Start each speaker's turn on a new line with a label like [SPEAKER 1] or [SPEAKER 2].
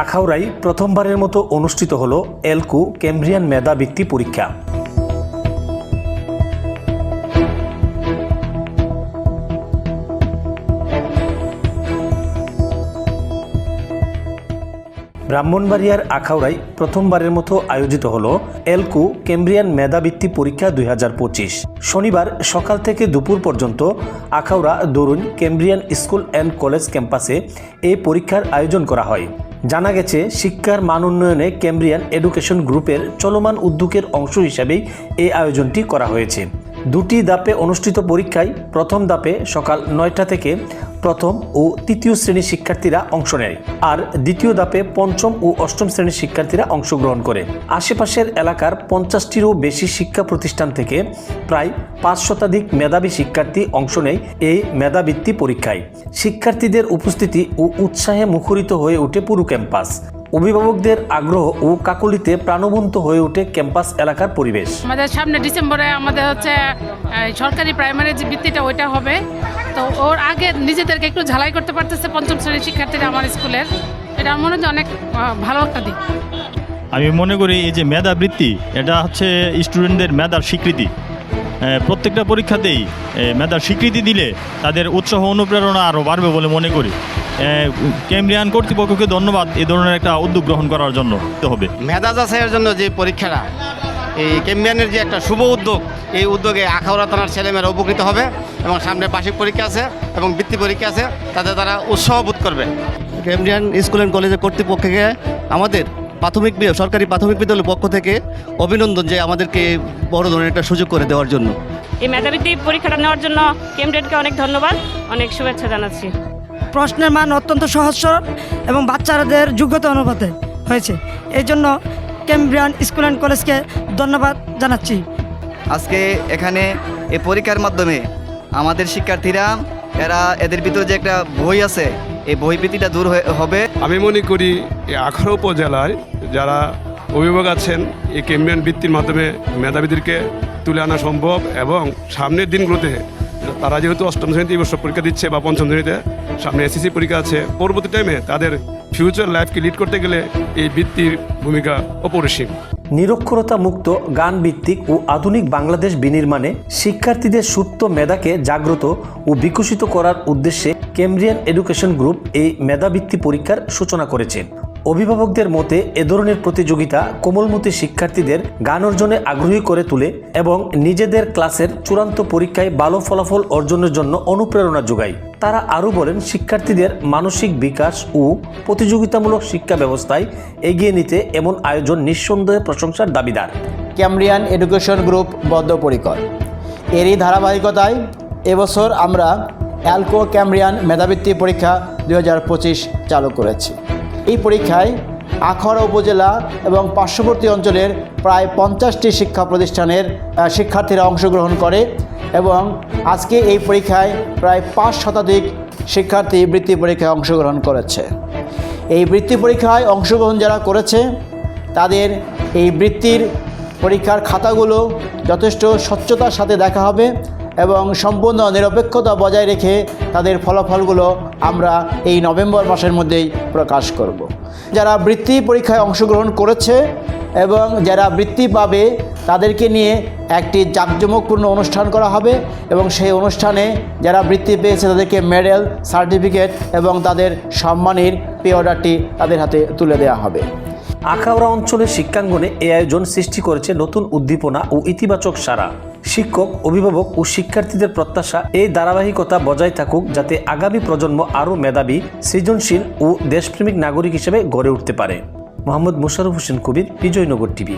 [SPEAKER 1] আখাউড়ায় প্রথমবারের মতো অনুষ্ঠিত হল এলকু ক্যাম্ব্রিয়ান মেধা বৃত্তি পরীক্ষা। ব্রাহ্মণবাড়িয়ার আখাউড়ায় প্রথমবারের মতো আয়োজিত হল এলকু কেমব্রিয়ান মেধাবৃত্তি পরীক্ষা দুই হাজার পঁচিশ। শনিবার সকাল থেকে দুপুর পর্যন্ত আখাউড়া দরুন কেমব্রিয়ান স্কুল অ্যান্ড কলেজ ক্যাম্পাসে এই পরীক্ষার আয়োজন করা হয়। জানা গেছে, শিক্ষার মান উন্নয়নে ক্যাম্ব্রিয়ান এডুকেশন গ্রুপের চলমান উদ্যোগের অংশ হিসাবেই এই আয়োজনটি করা হয়েছে। দুটি দাপে অনুষ্ঠিত পরীক্ষায় প্রথম দাপে সকাল নয়টা থেকে প্রথম ও তৃতীয় শ্রেণির শিক্ষার্থীরা অংশ নেয়, আর দ্বিতীয় ধাপে পঞ্চম ও অষ্টম শ্রেণির শিক্ষার্থীরা অংশগ্রহণ করে। আশেপাশের এলাকার পঞ্চাশটিরও বেশি শিক্ষা প্রতিষ্ঠান থেকে প্রায় পাঁচ শতাধিক মেধাবী শিক্ষার্থী অংশ নেয় এই মেধাবৃত্তি পরীক্ষায়। শিক্ষার্থীদের উপস্থিতি ও উৎসাহে মুখরিত হয়ে ওঠে পুরো ক্যাম্পাস। অভিভাবকদের আগ্রহ ও কাকলিতে প্রাণবন্ত হয়ে ওঠে ক্যাম্পাস এলাকার পরিবেশ।
[SPEAKER 2] আমাদের সামনে ডিসেম্বরে আমাদের হচ্ছে সরকারি প্রাইমারি যে বৃত্তিটা, ওইটা হবে। তো ওর আগে নিজেদেরকে একটু ঝালাই করতে পারতেছে পঞ্চম শ্রেণির শিক্ষার্থীরা আমার স্কুলের। এটা আমার মনে হয় অনেক ভালো একটা দিক।
[SPEAKER 3] আমি মনে করি এই যে মেধাবৃত্তি এটা হচ্ছে স্টুডেন্টদের মেধার স্বীকৃতি। প্রত্যেকটা পরীক্ষাতেই মেধার স্বীকৃতি দিলে তাদের উৎসাহ অনুপ্রেরণা আরও বাড়বে বলে মনে করি। এ, কর্তৃপক্ষকে ধন্যবাদ এই ধরনের একটা উদ্যোগ গ্রহণ করার জন্য হবে।
[SPEAKER 4] মেধা যাচাইয়ের জন্য যে পরীক্ষাটা এই ক্যাম্পিয়ানের যে একটা শুভ উদ্যোগ এই উদ্যোগে আখাউড়া থানার ছেলেমেয়েরা উপকৃত হবে এবং সামনে বার্ষিক পরীক্ষা আছে এবং বৃত্তি পরীক্ষা আছে তাতে তারা উৎসাহ বোধ করবে।
[SPEAKER 5] কেমব্রিয়ান স্কুল অ্যান্ড কলেজের কর্তৃপক্ষকে আমাদের প্রাথমিক সরকারি প্রাথমিক বিদ্যালয়ের পক্ষ থেকে অভিনন্দন যে আমাদেরকে বড় ধরনের একটা সুযোগ করে দেওয়ার জন্য।
[SPEAKER 6] এই মেধাবৃত্তি পরীক্ষাটা নেওয়ার জন্য কেমডেটকে অনেক ধন্যবাদ অনেক শুভেচ্ছা জানাচ্ছি।
[SPEAKER 7] প্রশ্নের মান অত্যন্ত সহজ সরল এবং বাচ্চাদের যোগ্যতা অনুপাতে হয়েছে। এই জন্য ক্যামব্রিয়ান স্কুল অ্যান্ড কলেজকে ধন্যবাদ জানাচ্ছি।
[SPEAKER 8] আজকে এখানে এই পরীক্ষার মাধ্যমে আমাদের শিক্ষার্থীরা, এরা এদের ভিতরে যে একটা বই আছে, এই বই বইভীতিটা দূর হবে।
[SPEAKER 9] আমি মনে করি আখাড়া উপজেলায় যারা অভিভাবক আছেন, এই ক্যাম্পিয়ন বৃত্তির মাধ্যমে মেধাবীদেরকে তুলে আনা সম্ভব এবং সামনের দিনগুলোতে তারা যেহেতু অষ্টম শ্রেণীতে এই বছর পরীক্ষা দিচ্ছে বা পঞ্চম শ্রেণীতে, সামনে এসএসসি পরীক্ষা আছে, পরবর্তী টাইমে তাদের ফিউচার লাইফকে লিড করতে গেলে এই বৃত্তির ভূমিকা অপরিসীম।
[SPEAKER 1] নিরক্ষরতা মুক্ত গান ভিত্তিক ও আধুনিক বাংলাদেশ বিনির্মাণে শিক্ষার্থীদের সুপ্ত মেধাকে জাগ্রত ও বিকশিত করার উদ্দেশ্যে কেমব্রিয়ান এডুকেশন গ্রুপ এই মেধাবৃত্তি পরীক্ষার সূচনা করেছে। অভিভাবকদের মতে এ ধরনের প্রতিযোগিতা কোমলমতি শিক্ষার্থীদের গান অর্জনে আগ্রহী করে তোলে এবং নিজেদের ক্লাসের চূড়ান্ত পরীক্ষায় ভালো ফলাফল অর্জনের জন্য অনুপ্রেরণা যোগায়। তারা আরও বলেন, শিক্ষার্থীদের মানসিক বিকাশ ও প্রতিযোগিতামূলক শিক্ষা ব্যবস্থায় এগিয়ে নিতে এমন আয়োজন নিঃসন্দেহে প্রশংসার দাবিদার।
[SPEAKER 10] ক্যামরিয়ান এডুকেশন গ্রুপ বদ্ধপরিকর। এরই ধারাবাহিকতায় এবছর আমরা অ্যালকো ক্যামরিয়ান মেধাবৃত্তি পরীক্ষা দু হাজার পঁচিশ চালু করেছি। এই পরীক্ষায় আখড়া উপজেলা এবং পার্শ্ববর্তী অঞ্চলের প্রায় পঞ্চাশটি শিক্ষা প্রতিষ্ঠানের শিক্ষার্থীরা অংশগ্রহণ করে এবং আজকে এই পরীক্ষায় প্রায় পাঁচ শতাধিক শিক্ষার্থী বৃত্তি পরীক্ষায় অংশগ্রহণ করেছে। এই বৃত্তি পরীক্ষায় অংশগ্রহণ যারা করেছে, তাদের এই বৃত্তির পরীক্ষার খাতাগুলো যথেষ্ট স্বচ্ছতার সাথে দেখা হবে। এবং সম্পূর্ণ নিরপেক্ষতা বজায় রেখে তাদের ফলাফলগুলো আমরা এই নভেম্বর মাসের মধ্যেই প্রকাশ করব। যারা বৃত্তি পরীক্ষায় অংশগ্রহণ করেছে এবং যারা বৃত্তি পাবে, তাদেরকে নিয়ে একটি জাঁকজমকপূর্ণ অনুষ্ঠান করা হবে এবং সেই অনুষ্ঠানে যারা বৃত্তি পেয়েছে, তাদেরকে মেডেল, সার্টিফিকেট এবং তাদের সম্মানের পে অর্ডারটি তাদের হাতে তুলে দেওয়া হবে
[SPEAKER 1] আখাউড়া অঞ্চলের শিক্ষাঙ্গনে এ আয়োজন সৃষ্টি করেছে নতুন উদ্দীপনা ও ইতিবাচক সারা শিক্ষক, অভিভাবক ও শিক্ষার্থীদের প্রত্যাশা এই ধারাবাহিকতা বজায় থাকুক যাতে আগামী প্রজন্ম আরও মেধাবী, সৃজনশীল ও দেশপ্রেমিক নাগরিক হিসেবে গড়ে উঠতে পারে। মোহাম্মদ মুশারফ হোসেন কবির, বিজয়নগর টিভি।